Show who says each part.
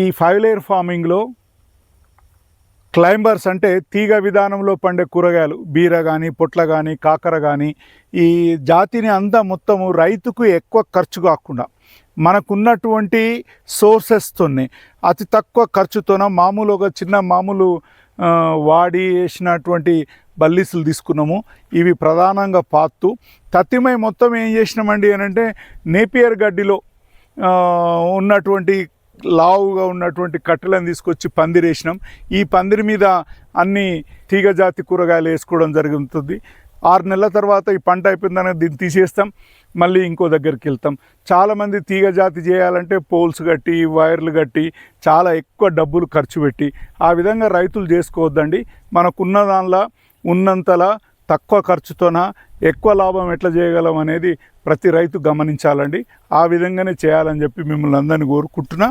Speaker 1: ఈ five layer ఫార్మింగ్లో climbers అంటే తీగ విధానంలో పండే కూరగాయలు బీర కానీ పొట్ల కానీ కాకర కానీ ఈ జాతిని అంతా మొత్తము రైతుకు ఎక్కువ ఖర్చు కాకుండా మనకున్నటువంటి సోర్సెస్తోనే అతి తక్కువ ఖర్చుతోన మామూలు ఒక చిన్న మామూలు వాడి వేసినటువంటి బల్లీసులు తీసుకున్నాము. ఇవి ప్రధానంగా పాత్తు. తత్తిమై మొత్తం ఏం చేసినామండి అని అంటే నేపియర్ గడ్డిలో ఉన్నటువంటి లావుగా ఉన్నటువంటి కట్టెలను తీసుకొచ్చి పందిరి వేసినాం. ఈ పందిరి మీద అన్ని తీగ జాతి కూరగాయలు వేసుకోవడం జరుగుతుంది. ఆరు నెలల తర్వాత ఈ పంట అయిపోయిందని దీన్ని తీసేస్తాం. మళ్ళీ ఇంకో దగ్గరికి వెళ్తాం. చాలామంది తీగ జాతి చేయాలంటే పోల్స్ కట్టి వైర్లు కట్టి చాలా ఎక్కువ డబ్బులు ఖర్చు పెట్టి ఆ విధంగా రైతులు చేసుకోవద్దండి. మనకున్న దానిలో ఉన్నంతలా తక్కువ ఖర్చుతోన ఎక్కువ లాభం ఎట్లా చేయగలం అనేది ప్రతి రైతు గమనించాలండి. ఆ విధంగానే చేయాలని చెప్పి మిమ్మల్ని అందరినీ కోరుకుంటున్నా.